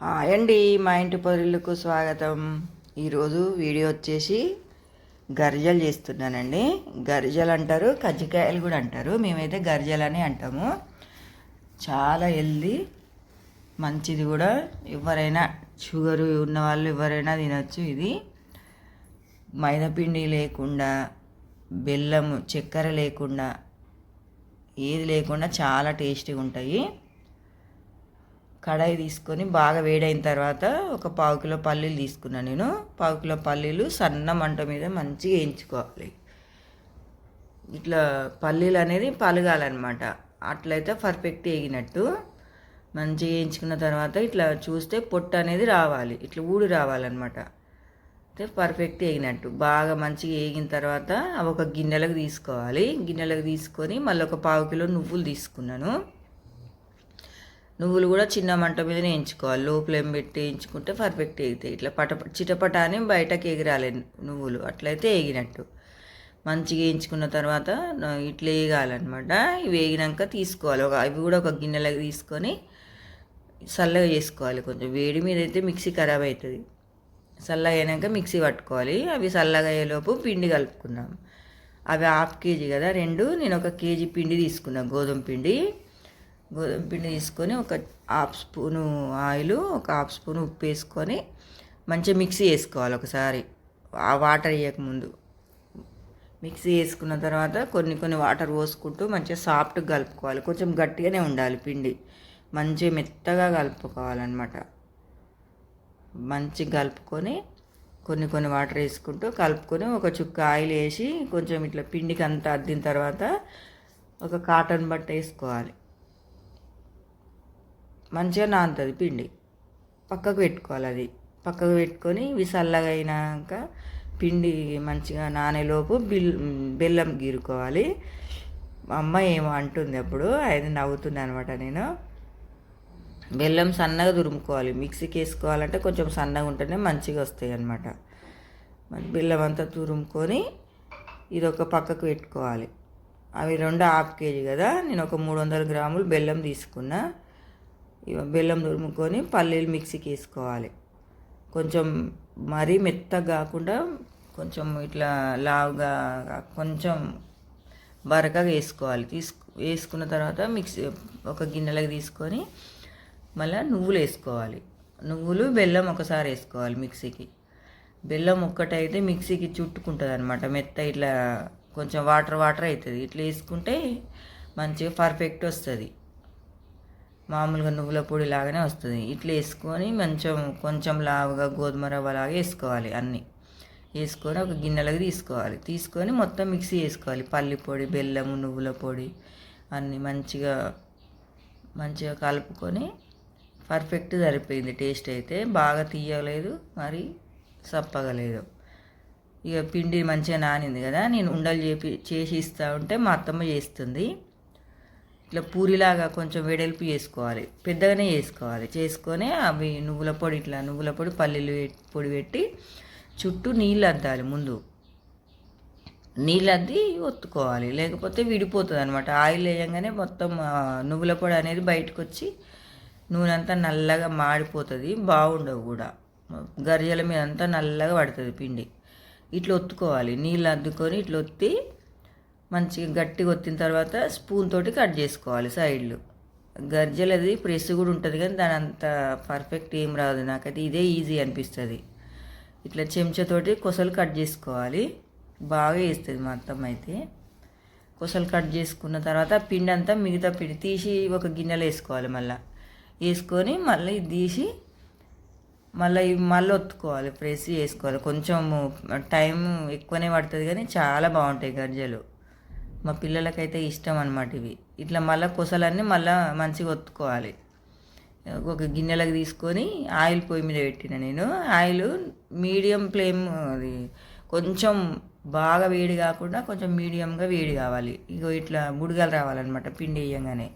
Hi అండి మా ఇంటి పొరులకు స్వాగతం. ఈరోజు వీడియో వచ్చేసి గరిజలు చేస్తున్నానండి. గరిజలు అంటారు కజ్జికాయలు కూడా అంటారు. మేమైతే గరిజలు అని అంటాము. చాలా హెల్దీ మంచిది కూడా. ఎవరైనా షుగర్ ఉన్న వాళ్ళు ఎవరైనా తినచ్చు ఇది. మైదాపిండి లేకుండా బెల్లము చక్కెర లేకుండా ఏది లేకుండా చాలా టేస్టీగా ఉంటాయి. కడాయి తీసుకొని బాగా వేడైన తర్వాత ఒక పావు కిలో పల్లీలు తీసుకున్నాను నేను. పావు కిలో పల్లీలు సన్న మంట మీద మంచిగా వేయించుకోవాలి. ఇట్లా పల్లీలు అనేది పలగాలన్నమాట. అట్లయితే పర్ఫెక్ట్ వేగినట్టు. మంచిగా వేయించుకున్న తర్వాత ఇట్లా చూస్తే పొట్టు అనేది రావాలి. ఇట్లా ఊడి రావాలన్నమాట. అయితే పర్ఫెక్ట్ వేగినట్టు. బాగా మంచిగా వేగిన తర్వాత అవి ఒక గిన్నెలకు తీసుకోవాలి. గిన్నెలకు తీసుకొని మళ్ళీ ఒక పావు కిలో నువ్వులు తీసుకున్నాను. నువ్వులు కూడా చిన్న మంట మీద వేయించుకోవాలి లోపల పెట్టి వేయించుకుంటే పర్ఫెక్ట్ ఎగుతాయి. ఇట్లా పట చిటపట అని బయటకు ఎగిరాలి నువ్వులు. అట్లయితే వేగినట్టు మంచిగా వేయించుకున్న తర్వాత ఇట్లా వేగాలన్నమాట ఇవి వేగినాక తీసుకోవాలి. ఒక అవి కూడా ఒక గిన్నెలకు తీసుకొని చల్లగా చేసుకోవాలి కొంచెం. వేడి మీద అయితే మిక్సీ ఖరాబ్ అవుతుంది చల్లగా అయినాక మిక్సీ పట్టుకోవాలి. అవి చల్లగా అయ్యేలోపు పిండి కలుపుకున్నాం అవి హాఫ్ కేజీ కదా. రెండు. నేను ఒక కేజీ పిండి తీసుకున్నాను గోధుమ పిండి. గోధుమ పిండి తీసుకొని ఒక హాఫ్ స్పూను ఆయిల్ ఒక హాఫ్ స్పూన్ ఉప్పు వేసుకొని మంచిగా మిక్సీ వేసుకోవాలి ఒకసారి. ఆ వాటర్ వేయకముందు మిక్సీ వేసుకున్న తర్వాత కొన్ని కొన్ని వాటర్ పోసుకుంటూ మంచిగా సాఫ్ట్గా కలుపుకోవాలి. కొంచెం గట్టిగానే ఉండాలి పిండి. మంచిగా మెత్తగా కలుపుకోవాలన్నమాట. మంచిగా కలుపుకొని కొన్ని కొన్ని వాటర్ వేసుకుంటూ కలుపుకొని ఒక చుక్క ఆయిల్ వేసి కొంచెం ఇట్లా పిండికి అంతా అద్దిన తర్వాత ఒక కాటన్ బట్ట వేసుకోవాలి. మంచిగా నానుతుంది పిండి. పక్కకు పెట్టుకోవాలి అది. పక్కకు పెట్టుకొని ఇవి చల్లగా అయినాక పిండి మంచిగా నానేలోపు బిల్ బెల్లం గీరుకోవాలి. అమ్మ ఏమో అంటుంది అప్పుడు అది నవ్వుతుంది అనమాట నేను. బెల్లం సన్నగా తురుముకోవాలి మిక్సీకి వేసుకోవాలంటే కొంచెం సన్నగా ఉంటేనే మంచిగా వస్తాయి అన్నమాట బెల్లం అంతా తురుముకొని ఇది ఒక పక్కకు పెట్టుకోవాలి. అవి రెండు హాఫ్ కేజీ కదా నేను ఒక మూడు వందల గ్రాములు బెల్లం తీసుకున్నా. బెల్లం తురుముకొని పల్లీలు మిక్సీకి వేసుకోవాలి. కొంచెం మరీ మెత్తగా కాకుండా కొంచెం ఇట్లా లావుగా కొంచెం బరకగా వేసుకోవాలి. తీసుకు వేసుకున్న తర్వాత మిక్సీ ఒక గిన్నెలోకి తీసుకొని మళ్ళీ నువ్వులు వేసుకోవాలి. నువ్వులు బెల్లం ఒకసారి వేసుకోవాలి మిక్సీకి. బెల్లం ఒక్కటైతే మిక్సీకి చుట్టుకుంటుంది అనమాట మెత్త ఇట్లా కొంచెం వాటర్ వాటర్ అవుతుంది. ఇట్లా వేసుకుంటే మంచిగా పర్ఫెక్ట్ వస్తుంది. మామూలుగా నువ్వుల పొడి లాగానే వస్తుంది. ఇట్లా వేసుకొని కొంచెం కొంచెం లావుగా గోధుమ రవ్వ లాగా వేసుకోవాలి అన్నీ. వేసుకొని ఒక గిన్నెలోకి తీసుకోవాలి. తీసుకొని మొత్తం మిక్సీ వేసుకోవాలి పల్లి పొడి బెల్లము నువ్వుల పొడి అన్నీ మంచిగా మంచిగా కలుపుకొని పర్ఫెక్ట్ సరిపోయింది. టేస్ట్ అయితే బాగా తీయలేదు మరి సప్పగలేదు. ఇక పిండి మంచిగా నానింది కదా నేను ఉండలు చేపి చేసి ఇస్తా ఉంటే మా అత్తమ్మ చేస్తుంది. ఇట్లా పూరిలాగా కొంచెం వెడల్పు చేసుకోవాలి. పెద్దగానే చేసుకోవాలి. చేసుకొని అవి నువ్వుల పొడి ఇట్లా నువ్వుల పొడి పల్లీలు పొడి పెట్టి చుట్టూ నీళ్ళు అద్దాలి ముందు. నీళ్ళు అద్ది ఒత్తుకోవాలి. లేకపోతే విడిపోతుంది అనమాట ఆయిల్ వేయంగానే మొత్తం నువ్వుల పొడి అనేది బయటకు వచ్చి నూనె అంతా నల్లగా మాడిపోతుంది. బాగుండవు కూడా. గరిజల మీద అంతా నల్లగా పడుతుంది పిండి. ఇట్లా ఒత్తుకోవాలి. నీళ్ళు అద్దుకొని ఇట్లా ఒత్తి మంచిగా గట్టిగా ఒత్తిన తర్వాత స్పూన్ తోటి కట్ చేసుకోవాలి సైడ్లు. గర్జలది ప్రెస్ కూడా ఉంటుంది కానీ దాని అంత పర్ఫెక్ట్ ఏం రాదు నాకైతే. ఇదే ఈజీ అనిపిస్తుంది. ఇట్లా చెంచాతోటి కొసలు కట్ చేసుకోవాలి. బాగా వేస్తుంది మా అత్తమ్మ అయితే. కొసలు కట్ చేసుకున్న తర్వాత పిండి అంతా మిగతా పిండి తీసి ఒక గిన్నెలో వేసుకోవాలి మళ్ళీ. వేసుకొని మళ్ళీ తీసి మళ్ళీ మళ్ళీ ఒత్తుకోవాలి. ప్రెస్ చేసుకోవాలి. కొంచెం టైం ఎక్కువనే పడుతుంది కానీ చాలా బాగుంటాయి గర్జలు. మా పిల్లలకైతే ఇష్టం అనమాట ఇవి. ఇట్లా మళ్ళీ కొసలన్నీ మళ్ళీ మంచిగా ఒత్తుకోవాలి. ఒక గిన్నెలకు తీసుకొని ఆయిల్ పొయ్యి మీద పెట్టిన నేను. ఆయిల్ మీడియం ఫ్లేమ్ అది కొంచెం బాగా వేడి కాకుండా కొంచెం మీడియంగా వేడి కావాలి. ఇగో ఇట్లా బుడగలు రావాలన్నమాట పిండి వేయంగానే.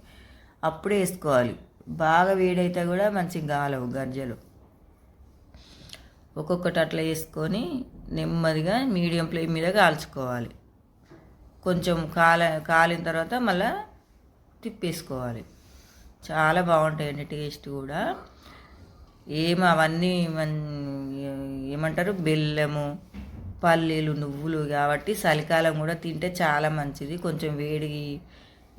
అప్పుడే వేసుకోవాలి. బాగా వేడైతే కూడా మంచిగా కాలవు గర్జలు. ఒక్కొక్కటి అట్లా వేసుకొని నెమ్మదిగా మీడియం ఫ్లేమ్ మీద కాల్చుకోవాలి. కొంచెం కాల కాలిన తర్వాత మళ్ళీ తిప్పేసుకోవాలి. చాలా బాగుంటాయండి టేస్ట్ కూడా. ఏం అవన్నీ ఏమంటారు? బెల్లము పల్లీలు నువ్వులు కాబట్టి చలికాలం కూడా తింటే చాలా మంచిది. కొంచెం వేడి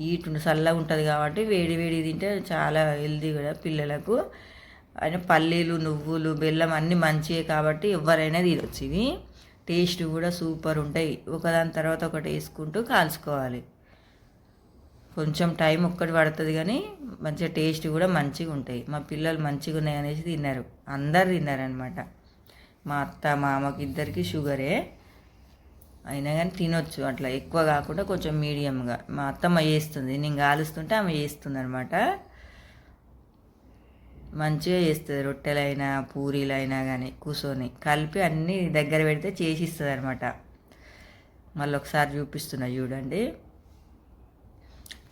ఈటు చల్లగా ఉంటుంది కాబట్టి వేడి వేడి తింటే చాలా హెల్దీ కూడా పిల్లలకు. అయినా పల్లీలు నువ్వులు బెల్లం అన్నీ మంచివే కాబట్టి ఎవరైనా తినొచ్చు ఇవి టేస్ట్ కూడా సూపర్ ఉంటాయి. ఒకదాని తర్వాత ఒకటి వేసుకుంటూ కాల్చుకోవాలి. కొంచెం టైం ఒక్కటి పడుతుంది కానీ మంచిగా టేస్ట్ కూడా మంచిగా ఉంటాయి. మా పిల్లలు మంచిగా ఉన్నాయి అనేసి తిన్నారు. అందరు తిన్నారనమాట మా అత్త మామకి ఇద్దరికి షుగరే. అయినా కానీ తినొచ్చు. అట్లా ఎక్కువ కాకుండా కొంచెం మీడియంగా. మా అత్తమ్మ చేస్తుంది. నేను కాలుస్తుంటే ఆమె వేస్తుంది అనమాట మంచిగా చేస్తుంది రొట్టెలైనా పూరీలైనా కానీ కూర్చొని కలిపి అన్నీ దగ్గర పెడితే చేసి ఇస్తుంది అనమాట మళ్ళీ ఒకసారి చూపిస్తున్నా చూడండి.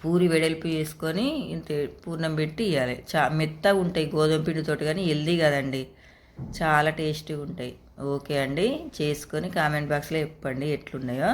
పూరి వెడల్పు చేసుకొని ఇంత పూర్ణం పెట్టి ఇవ్వాలి చా మెత్తగా ఉంటాయి గోధుమ పిండితోటి కానీ హెల్దీ కదండి. చాలా టేస్టీగా ఉంటాయి ఓకే అండి. చేసుకొని కామెంట్ బాక్స్లో చెప్పండి ఎట్లున్నాయో.